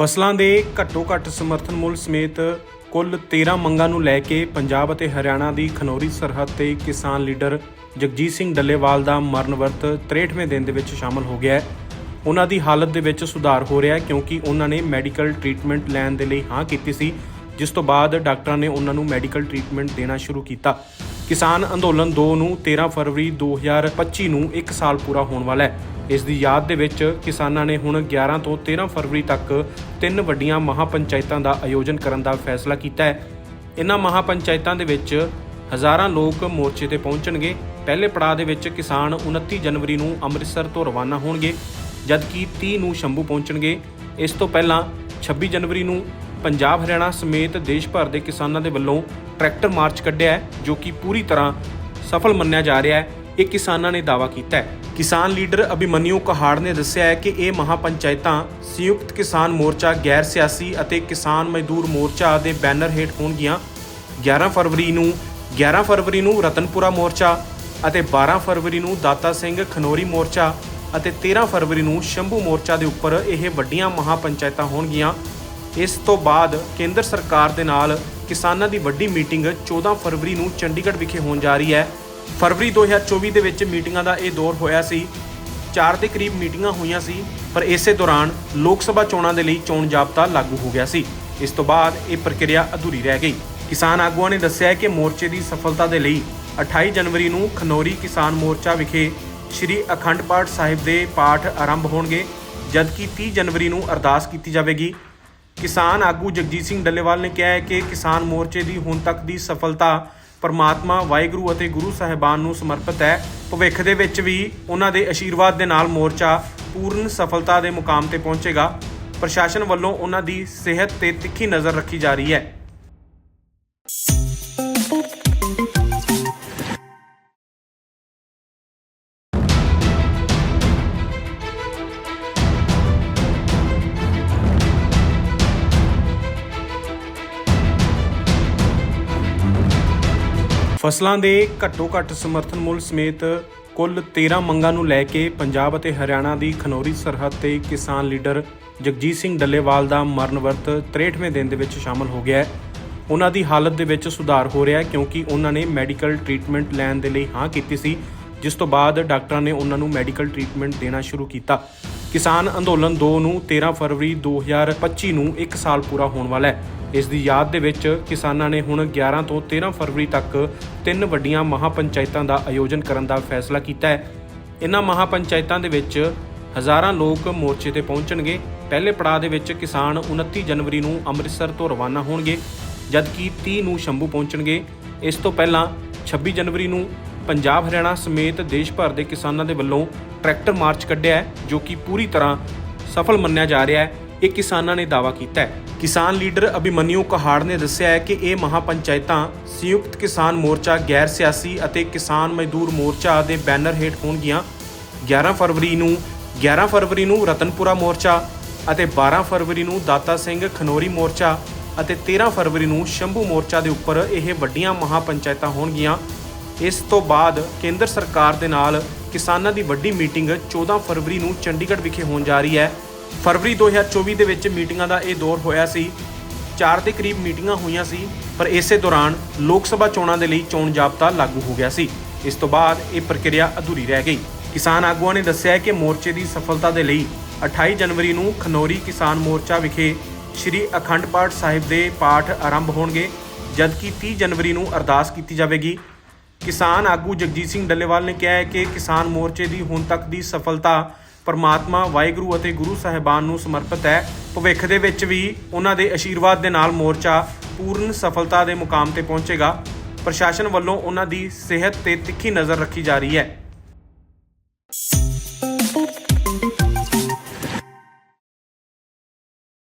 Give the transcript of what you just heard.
ਫਸਲਾਂ ਦੇ ਘੱਟੋ ਘੱਟ ਸਮਰਥਨ ਮੁੱਲ ਸਮੇਤ ਕੁੱਲ 13 ਮੰਗਾਂ ਨੂੰ ਲੈ ਕੇ ਪੰਜਾਬ ਅਤੇ ਹਰਿਆਣਾ ਦੀ ਖਨੌਰੀ ਸਰਹੱਦ ਤੇ ਕਿਸਾਨ ਲੀਡਰ ਜਗਜੀਤ ਸਿੰਘ ਡੱਲੇਵਾਲ ਦਾ ਮਰਨ ਵਰਤ 63ਵੇਂ ਦਿਨ ਦੇ ਵਿੱਚ ਸ਼ਾਮਲ ਹੋ ਗਿਆ ਹੈ। ਉਹਨਾਂ ਦੀ ਹਾਲਤ ਦੇ ਵਿੱਚ ਸੁਧਾਰ ਹੋ ਰਿਹਾ ਹੈ ਕਿਉਂਕਿ ਉਹਨਾਂ ਨੇ ਮੈਡੀਕਲ ਟ੍ਰੀਟਮੈਂਟ ਲੈਣ ਦੇ ਲਈ ਹਾਂ ਕੀਤੀ ਸੀ, ਜਿਸ ਤੋਂ ਬਾਅਦ ਡਾਕਟਰਾਂ ਨੇ ਉਹਨਾਂ ਨੂੰ ਮੈਡੀਕਲ ਟ੍ਰੀਟਮੈਂਟ ਦੇਣਾ ਸ਼ੁਰੂ ਕੀਤਾ। ਕਿਸਾਨ ਅੰਦੋਲਨ 2 ਨੂੰ 13 ਫਰਵਰੀ 2025 ਨੂੰ 1 ਸਾਲ ਪੂਰਾ ਹੋਣ ਵਾਲਾ ਹੈ। ਇਸ ਦੀ ਯਾਦ ਦੇ ਵਿੱਚ ਕਿਸਾਨਾਂ ਨੇ ਹੁਣ 11 ਤੋਂ 13 ਫਰਵਰੀ ਤੱਕ ਤਿੰਨ ਵੱਡੀਆਂ ਮਹਾਪੰਚਾਇਤਾਂ ਦਾ ਆਯੋਜਨ ਕਰਨ ਦਾ ਫੈਸਲਾ ਕੀਤਾ ਹੈ। ਇਨ੍ਹਾਂ ਮਹਾਪੰਚਾਇਤਾਂ ਦੇ ਵਿੱਚ ਹਜ਼ਾਰਾਂ ਲੋਕ ਮੋਰਚੇ ਤੇ ਪਹੁੰਚਣਗੇ। ਪਹਿਲੇ ਪੜਾਅ ਦੇ ਵਿੱਚ ਕਿਸਾਨ 29 ਜਨਵਰੀ ਨੂੰ ਅੰਮ੍ਰਿਤਸਰ ਤੋਂ ਰਵਾਨਾ ਹੋਣਗੇ, ਜਦਕਿ 30 ਨੂੰ ਸ਼ੰਭੂ ਪਹੁੰਚਣਗੇ। ਇਸ ਤੋਂ ਪਹਿਲਾਂ 26 ਜਨਵਰੀ ਨੂੰ ਪੰਜਾਬ ਹਰਿਆਣਾ ਸਮੇਤ ਦੇਸ਼ ਭਰ ਦੇ ਕਿਸਾਨਾਂ ਦੇ ਵੱਲੋਂ ਟਰੈਕਟਰ ਮਾਰਚ ਕੱਢਿਆ ਹੈ, ਜੋ ਕਿ ਪੂਰੀ ਤਰ੍ਹਾਂ ਸਫਲ ਮੰਨਿਆ ਜਾ ਰਿਹਾ ਹੈ। ਇਹ ਕਿਸਾਨਾਂ ਨੇ ਦਾਅਵਾ ਕੀਤਾ ਹੈ। ਕਿਸਾਨ ਲੀਡਰ ਅਭਿਮਨਿਊ ਕਹਾੜ ਨੇ ਦੱਸਿਆ ਹੈ ਕਿ ਇਹ ਮਹਾਪੰਚਾਇਤਾਂ ਸੰਯੁਕਤ ਕਿਸਾਨ ਮੋਰਚਾ, ਗੈਰ ਸਿਆਸੀ ਅਤੇ ਕਿਸਾਨ ਮਜ਼ਦੂਰ ਮੋਰਚਾ ਦੇ ਬੈਨਰ ਹੇਠ ਹੋਣਗੀਆਂ। 11 ਫਰਵਰੀ ਨੂੰ 11 ਫਰਵਰੀ ਨੂੰ ਰਤਨਪੁਰਾ ਮੋਰਚਾ ਅਤੇ 12 ਫਰਵਰੀ ਨੂੰ ਦਾਤਾ ਸਿੰਘ ਖਨੋਰੀ ਮੋਰਚਾ ਅਤੇ 13 ਫਰਵਰੀ ਨੂੰ ਸ਼ੰਭੂ ਮੋਰਚਾ ਦੇ ਉੱਪਰ ਇਹ ਵੱਡੀਆਂ ਮਹਾਪੰਚਾਇਤਾਂ ਹੋਣਗੀਆਂ। ਇਸ ਤੋਂ ਬਾਅਦ ਕੇਂਦਰ ਸਰਕਾਰ ਦੇ ਨਾਲ ਕਿਸਾਨਾਂ ਦੀ ਵੱਡੀ ਮੀਟਿੰਗ 14 ਫਰਵਰੀ ਨੂੰ ਚੰਡੀਗੜ੍ਹ ਵਿਖੇ ਹੋਣ ਜਾ ਰਹੀ ਹੈ। ਫਰਵਰੀ 2024 ਦੇ ਵਿੱਚ ਮੀਟਿੰਗਾਂ ਦਾ ਇਹ ਦੌਰ ਹੋਇਆ ਸੀ। 4 ਦੇ ਕਰੀਬ ਮੀਟਿੰਗਾਂ ਹੋਈਆਂ ਸੀ, ਪਰ ਇਸੇ ਦੌਰਾਨ ਲੋਕ ਸਭਾ ਚੋਣਾਂ ਦੇ ਲਈ ਚੋਣ ਜਾਬਤਾ ਲਾਗੂ ਹੋ ਗਿਆ ਸੀ। ਇਸ ਤੋਂ ਬਾਅਦ ਇਹ ਪ੍ਰਕਿਰਿਆ ਅਧੂਰੀ ਰਹਿ ਗਈ। ਕਿਸਾਨ ਆਗੂਆਂ ਨੇ ਦੱਸਿਆ ਕਿ ਮੋਰਚੇ ਦੀ ਸਫਲਤਾ ਦੇ ਲਈ 28 ਜਨਵਰੀ ਨੂੰ ਖਨੌਰੀ ਕਿਸਾਨ ਮੋਰਚਾ ਵਿਖੇ ਸ੍ਰੀ ਅਖੰਡ ਪਾਠ ਸਾਹਿਬ ਦੇ ਪਾਠ ਆਰੰਭ ਹੋਣਗੇ, ਜਦਕਿ 30 ਜਨਵਰੀ ਨੂੰ ਅਰਦਾਸ ਕੀਤੀ ਜਾਵੇਗੀ। ਕਿਸਾਨ ਆਗੂ ਜਗਜੀਤ ਸਿੰਘ ਡੱਲੇਵਾਲ ਨੇ ਕਿਹਾ ਹੈ ਕਿ ਕਿਸਾਨ ਮੋਰਚੇ ਦੀ ਹੁਣ ਤੱਕ ਦੀ ਸਫਲਤਾ ਪਰਮਾਤਮਾ, ਵਾਹਿਗੁਰੂ ਅਤੇ ਗੁਰੂ ਸਾਹਿਬਾਨ ਨੂੰ ਸਮਰਪਿਤ ਹੈ। ਭਵਿੱਖ ਦੇ ਵਿੱਚ ਵੀ ਉਹਨਾਂ ਦੇ ਆਸ਼ੀਰਵਾਦ ਦੇ ਨਾਲ ਮੋਰਚਾ ਪੂਰਨ ਸਫਲਤਾ ਦੇ ਮੁਕਾਮ ਤੇ ਪਹੁੰਚੇਗਾ। ਪ੍ਰਸ਼ਾਸਨ ਵੱਲੋਂ ਉਹਨਾਂ ਦੀ ਸਿਹਤ ਤੇ ਤਿੱਖੀ ਨਜ਼ਰ ਰੱਖੀ ਜਾ ਰਹੀ ਹੈ। ਫਸਲਾਂ ਦੇ ਘੱਟੋ ਘੱਟ ਸਮਰਥਨ ਮੁੱਲ ਸਮੇਤ ਕੁੱਲ 13 ਮੰਗਾਂ ਨੂੰ ਲੈ ਕੇ ਪੰਜਾਬ ਅਤੇ ਹਰਿਆਣਾ ਦੀ ਖਨੌਰੀ ਸਰਹੱਦ ਤੇ ਕਿਸਾਨ ਲੀਡਰ ਜਗਜੀਤ ਸਿੰਘ ਡੱਲੇਵਾਲ ਦਾ ਮਰਨ ਵਰਤ 63ਵੇਂ ਦਿਨ ਦੇ ਵਿੱਚ ਸ਼ਾਮਲ ਹੋ ਗਿਆ ਹੈ। ਉਹਨਾਂ ਦੀ ਹਾਲਤ ਦੇ ਵਿੱਚ ਸੁਧਾਰ ਹੋ ਰਿਹਾ ਹੈ ਕਿਉਂਕਿ ਉਹਨਾਂ ਨੇ ਮੈਡੀਕਲ ਟ੍ਰੀਟਮੈਂਟ ਲੈਣ ਦੇ ਲਈ ਹਾਂ ਕੀਤੀ ਸੀ, ਜਿਸ ਤੋਂ ਬਾਅਦ ਡਾਕਟਰਾਂ ਨੇ ਉਹਨਾਂ ਨੂੰ ਮੈਡੀਕਲ ਟ੍ਰੀਟਮੈਂਟ ਦੇਣਾ ਸ਼ੁਰੂ ਕੀਤਾ। ਕਿਸਾਨ ਅੰਦੋਲਨ 2 ਨੂੰ 13 ਫਰਵਰੀ 2025 ਨੂੰ 1 ਸਾਲ ਪੂਰਾ ਹੋਣ ਵਾਲਾ ਹੈ। ਇਸ ਦੀ ਯਾਦ ਦੇ ਵਿੱਚ ਕਿਸਾਨਾਂ ਨੇ ਹੁਣ 11 ਤੋਂ 13 ਫਰਵਰੀ ਤੱਕ ਤਿੰਨ ਵੱਡੀਆਂ ਮਹਾਪੰਚਾਇਤਾਂ ਦਾ ਆਯੋਜਨ ਕਰਨ ਦਾ ਫੈਸਲਾ ਕੀਤਾ ਹੈ। ਇਨ੍ਹਾਂ ਮਹਾਪੰਚਾਇਤਾਂ ਦੇ ਵਿੱਚ ਹਜ਼ਾਰਾਂ ਲੋਕ ਮੋਰਚੇ ਤੇ ਪਹੁੰਚਣਗੇ। ਪਹਿਲੇ ਪੜਾਅ ਦੇ ਵਿੱਚ ਕਿਸਾਨ 29 ਜਨਵਰੀ ਨੂੰ ਅੰਮ੍ਰਿਤਸਰ ਤੋਂ ਰਵਾਨਾ ਹੋਣਗੇ, ਜਦਕਿ 30 ਨੂੰ ਸ਼ੰਭੂ ਪਹੁੰਚਣਗੇ। ਇਸ ਤੋਂ ਪਹਿਲਾਂ 26 ਜਨਵਰੀ ਨੂੰ ਪੰਜਾਬ, ਹਰਿਆਣਾ ਸਮੇਤ ਦੇਸ਼ ਭਰ ਦੇ ਕਿਸਾਨਾਂ ਦੇ ਵੱਲੋਂ ਟਰੈਕਟਰ ਮਾਰਚ ਕੱਢਿਆ ਜੋ ਕਿ ਪੂਰੀ ਤਰ੍ਹਾਂ ਸਫਲ ਮੰਨਿਆ ਜਾ ਰਿਹਾ ਹੈ। ਇਹ ਕਿਸਾਨਾਂ ਨੇ ਦਾਅਵਾ ਕੀਤਾ ਹੈ। ਕਿਸਾਨ ਲੀਡਰ ਅਭਿਮਨਿਊ ਕਹਾੜ ਨੇ ਦੱਸਿਆ ਹੈ ਕਿ ਇਹ ਮਹਾਪੰਚਾਇਤਾਂ ਸੰਯੁਕਤ ਕਿਸਾਨ ਮੋਰਚਾ, ਗੈਰ ਸਿਆਸੀ ਅਤੇ ਕਿਸਾਨ ਮਜ਼ਦੂਰ ਮੋਰਚਾ ਦੇ ਬੈਨਰ ਹੇਠ ਹੋਣਗੀਆਂ। 11 ਫਰਵਰੀ ਨੂੰ 11 ਫਰਵਰੀ ਨੂੰ ਰਤਨਪੁਰਾ ਮੋਰਚਾ ਅਤੇ 12 ਫਰਵਰੀ ਨੂੰ ਦਾਤਾ ਸਿੰਘ ਖਨੋਰੀ ਮੋਰਚਾ ਅਤੇ 13 ਫਰਵਰੀ ਨੂੰ ਸ਼ੰਭੂ ਮੋਰਚਾ ਦੇ ਉੱਪਰ ਇਹ ਵੱਡੀਆਂ ਮਹਾਪੰਚਾਇਤਾਂ ਹੋਣਗੀਆਂ। ਇਸ ਤੋਂ ਬਾਅਦ ਕੇਂਦਰ ਸਰਕਾਰ ਦੇ ਨਾਲ ਕਿਸਾਨਾਂ ਦੀ ਵੱਡੀ ਮੀਟਿੰਗ 14 ਫਰਵਰੀ ਨੂੰ ਚੰਡੀਗੜ੍ਹ ਵਿਖੇ ਹੋਣ ਜਾ ਰਹੀ ਹੈ। ਫਰਵਰੀ 2024 ਦੇ ਵਿੱਚ ਮੀਟਿੰਗਾਂ ਦਾ ਇਹ ਦੌਰ ਹੋਇਆ ਸੀ। ਚਾਰ ਦੇ ਕਰੀਬ ਮੀਟਿੰਗਾਂ ਹੋਈਆਂ ਸੀ, ਪਰ ਇਸੇ ਦੌਰਾਨ ਲੋਕ ਸਭਾ ਚੋਣਾਂ ਦੇ ਲਈ ਚੋਣ ਜਾਬਤਾ ਲਾਗੂ ਹੋ ਗਿਆ ਸੀ। ਇਸ ਤੋਂ ਬਾਅਦ ਇਹ ਪ੍ਰਕਿਰਿਆ ਅਧੂਰੀ ਰਹਿ ਗਈ। ਕਿਸਾਨ ਆਗੂਆਂ ਨੇ ਦੱਸਿਆ ਕਿ ਮੋਰਚੇ ਦੀ ਸਫਲਤਾ ਦੇ ਲਈ 28 ਜਨਵਰੀ ਨੂੰ ਖਨੌਰੀ ਕਿਸਾਨ ਮੋਰਚਾ ਵਿਖੇ ਸ੍ਰੀ ਅਖੰਡ ਪਾਠ ਸਾਹਿਬ ਦੇ ਪਾਠ ਆਰੰਭ ਹੋਣਗੇ, ਜਦਕਿ 30 ਜਨਵਰੀ ਨੂੰ ਅਰਦਾਸ ਕੀਤੀ ਜਾਵੇਗੀ। ਕਿਸਾਨ ਆਗੂ ਜਗਜੀਤ ਸਿੰਘ ਡੱਲੇਵਾਲ ਨੇ ਕਿਹਾ ਹੈ ਕਿ ਕਿਸਾਨ ਮੋਰਚੇ ਦੀ ਹੁਣ ਤੱਕ ਦੀ ਸਫਲਤਾ ਪਰਮਾਤਮਾ ਵਾਹਿਗੁਰੂ ਅਤੇ ਗੁਰੂ ਸਾਹਿਬਾਨ ਨੂੰ ਸਮਰਪਿਤ ਹੈ। ਭਵਿੱਖ ਦੇ ਵਿੱਚ ਵੀ ਉਹਨਾਂ ਦੇ ਆਸ਼ੀਰਵਾਦ ਦੇ ਨਾਲ ਮੋਰਚਾ ਪੂਰਨ ਸਫਲਤਾ ਦੇ ਮੁਕਾਮ ਤੇ ਪਹੁੰਚੇਗਾ। ਪ੍ਰਸ਼ਾਸਨ ਵੱਲੋਂ ਉਹਨਾਂ ਦੀ ਸਿਹਤ ਤੇ ਤਿੱਖੀ ਨਜ਼ਰ ਰੱਖੀ ਜਾ ਰਹੀ ਹੈ।